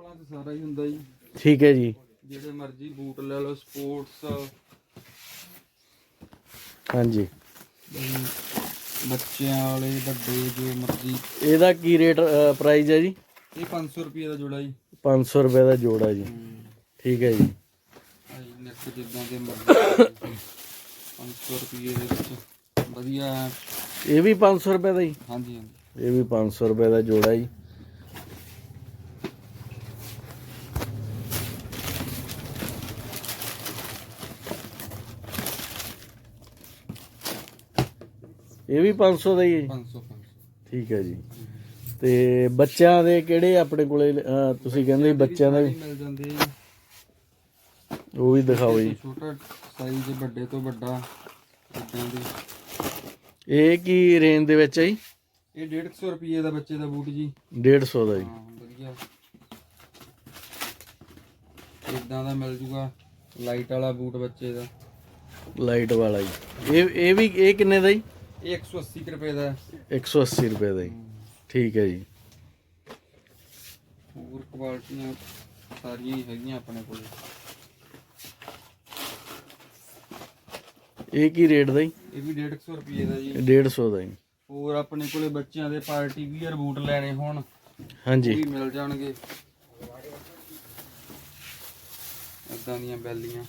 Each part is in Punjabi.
ਚੱਪਲਾਂ ਤੇ ਸਾਰਾ ਹੀ ਹੁੰਦਾ ਜੀ। ਠੀਕ ਹੈ ਜੀ। ਜਿਹੜੇ ਮਰਜ਼ੀ ਬੂਟ ਲੈ ਲਓ ਸਪੋਰਟਸ। ਹਾਂਜੀ। ਬੱਚਿਆਂ ਵਾਲੇ ਵੱਡੇ ਜੋ ਮਰਜ਼ੀ। ਇਹਦਾ ਕੀ ਰੇਟ ਪ੍ਰਾਈਸ ਹੈ ਜੀ? ਇਹ 500 ਰੁਪਏ ਦਾ ਜੋੜਾ ਜੀ। 500 ਰੁਪਏ ਦਾ ਜੋੜਾ ਜੀ। ਠੀਕ ਹੈ ਜੀ। ਆਈ ਨੈਕ ਜਿੱਦਾਂ ਦੇ ਮਰਜ਼ੀ 500 ਰੁਪਏ ਦੇ ਵਿੱਚ। ਵਧੀਆ। ਇਹ ਵੀ 500 ਰੁਪਏ ਦਾ ਜੀ ਹਾਂਜੀ ਹਾਂਜੀ। ਇਹ ਵੀ 500 ਰੁਪਏ ਦਾ ਜੋੜਾ ਜੀ। ਇਹ ਵੀ 500 ਦਾ ਹੀ ਹੈ ਜੀ। 500 500 ਠੀਕ ਹੈ ਜੀ। ਤੇ ਬੱਚਿਆਂ ਦੇ ਕਿਹੜੇ ਆਪਣੇ ਕੋਲੇ ਅਹ, ਤੁਸੀਂ ਕਹਿੰਦੇ ਬੱਚਿਆਂ ਦਾ ਵੀ? ਮਿਲ ਜਾਂਦੇ ਆ ਜੀ। ਉਹ ਵੀ ਦਿਖਾਓ ਜੀ। ਛੋਟਾ ਸਾਈਜ਼ ਵੱਡੇ ਤੋਂ ਵੱਡਾ ਇਦਾਂ ਦੇ। ਇਹ ਕੀ ਰੇਂਜ ਦੇ ਵਿੱਚ ਹੈ ਜੀ? ਇਹ 150 ਰੁਪਏ ਦਾ ਬੱਚੇ ਦਾ ਬੂਟ ਜੀ। 150 ਦਾ ਜੀ। ਹਾਂ ਵਧੀਆ। ਇਦਾਂ ਦਾ ਮਿਲ ਜੂਗਾ ਲਾਈਟ ਵਾਲਾ ਬੂਟ ਬੱਚੇ ਦਾ। ਲਾਈਟ ਵਾਲਾ ਜੀ। ਇਹ ਇਹ ਵੀ ਇਹ ਕਿੰਨੇ ਦਾ ਜੀ? ਇਹ 180 ਕੁ ਰੁਪਏ ਦਾ ਹੈ। 180 ਰੁਪਏ ਦਾ ਜੀ ਠੀਕ ਹੈ ਜੀ। ਹੋਰ ਕੁਆਲਿਟੀਆਂ ਸਾਰੀਆਂ ਹੀ ਹੈਗੀਆਂ ਆਪਣੇ ਕੋਲ। ਇਹ ਕੀ ਰੇਟ ਦਾ ਜੀ? ਇਹ ਵੀ 150 ਰੁਪਏ ਦਾ ਜੀ। 150 ਦਾ ਜੀ। ਹੋਰ ਆਪਣੇ ਕੋਲੇ ਬੱਚਿਆਂ ਦੇ ਪਾਰਟੀ ਵੀਅਰ ਬੂਟ ਲੈਣੇ ਹੋਣ ਉਹ ਹਾਂਜੀ। ਵੀ ਮਿਲ ਜਾਣਗੇ। ਇਦਾਂ ਦੀਆਂ ਬੈਲੀਆਂ।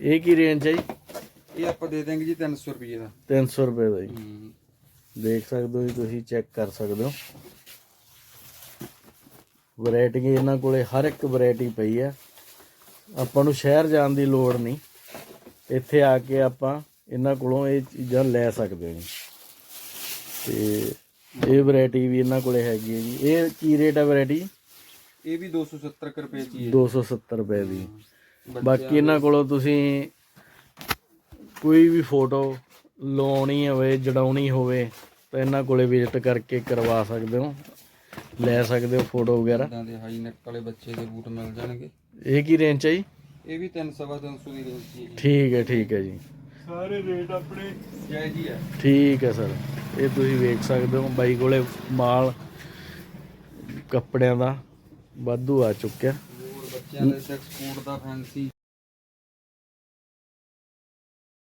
ਇਹ ਕੀ ਰੇਂਜ ਹੈ ਜੀ? ਇਹ ਆਪਾਂ ਦੇ ਦਾਂਗੇ ਜੀ 300 ਰੁਪਏ ਦਾ। 300 ਰੁਪਏ ਦਾ ਜੀ। ਹੂੰ। ਦੇਖ ਸਕਦੇ ਹੋ ਜੀ ਤੁਸੀਂ ਚੈੱਕ ਕਰ ਸਕਦੇ ਹੋ। ਵੈਰਾਈਟੀ ਇਹਨਾਂ ਕੋਲੇ ਹਰ ਇੱਕ ਵੈਰਾਈਟੀ ਪਈ ਹੈ। ਆਪਾਂ ਨੂੰ ਸ਼ਹਿਰ ਜਾਣ ਦੀ ਲੋੜ ਨਹੀਂ। ਇੱਥੇ ਆ ਕੇ ਆਪਾਂ ਇਹਨਾਂ ਕੋਲੋਂ ਇਹ ਚੀਜ਼ਾਂ ਲੈ ਸਕਦੇ ਹਾਂ ਤੇ ਇਹ ਵੈਰਾਈਟੀ ਵੀ ਇਹਨਾਂ ਕੋਲੇ ਹੈਗੀ ਹੈ ਜੀ। ਇਹ ਕੀ ਰੇਟ ਹੈ ਵੈਰਾਈਟੀ ਇਹ ਵੀ 270 ਕੁ ਰੁਪਏ ਦੀ ਹੈ 270 ਰੁਪਏ ਦੀ। ਬਾਕੀ ਇਹਨਾਂ ਕੋਲੋਂ ਤੁਸੀਂ ਕੋਈ ਵੀ ਫੋਟੋ ਲਾਉਣੀ ਹੋਵੇ ਜੜਾਉਣੀ ਹੋਵੇ ਤਾਂ ਇਹਨਾਂ ਕੋਲੇ ਵਿਜ਼ਿਟ ਕਰਕੇ ਕਰਵਾ ਸਕਦੇ ਹੋ। ਲੈ ਸਕਦੇ ਹੋ ਫੋਟੋ ਵਗੈਰਾ। ਇਦਾਂ ਦੇ ਹਾਈ ਨੈਕ ਵਾਲੇ ਬੱਚੇ ਦੇ ਬੂਟ ਮਿਲ ਜਾਣਗੇ। ਇਹ ਕੀ ਰੇਂਜ ਹੈ ਜੀ? ਇਹ ਵੀ 300 300 ਦੀ ਰੇਂਜ ਦੀ ਹੈ ਜੀ। ਠੀਕ ਹੈ ਠੀਕ ਹੈ ਜੀ। ਸਾਰੇ ਰੇਟ ਆਪਣੇ ਜੈ ਜੀ ਹੈ ਠੀਕ ਹੈ ਸਰ। ਇਹ ਤੁਸੀਂ ਵੇਖ ਸਕਦੇ ਹੋ ਬਾਈ ਕੋਲੇ ਮਾਲ ਕੱਪੜਿਆਂ ਦਾ ਵਾਧੂ ਆ ਚੁੱਕਿਆ। ਹੋਰ ਬੱਚਿਆਂ ਦੇ ਸੈਕਸ ਕੋਟ ਦਾ ਫੈਂਸੀ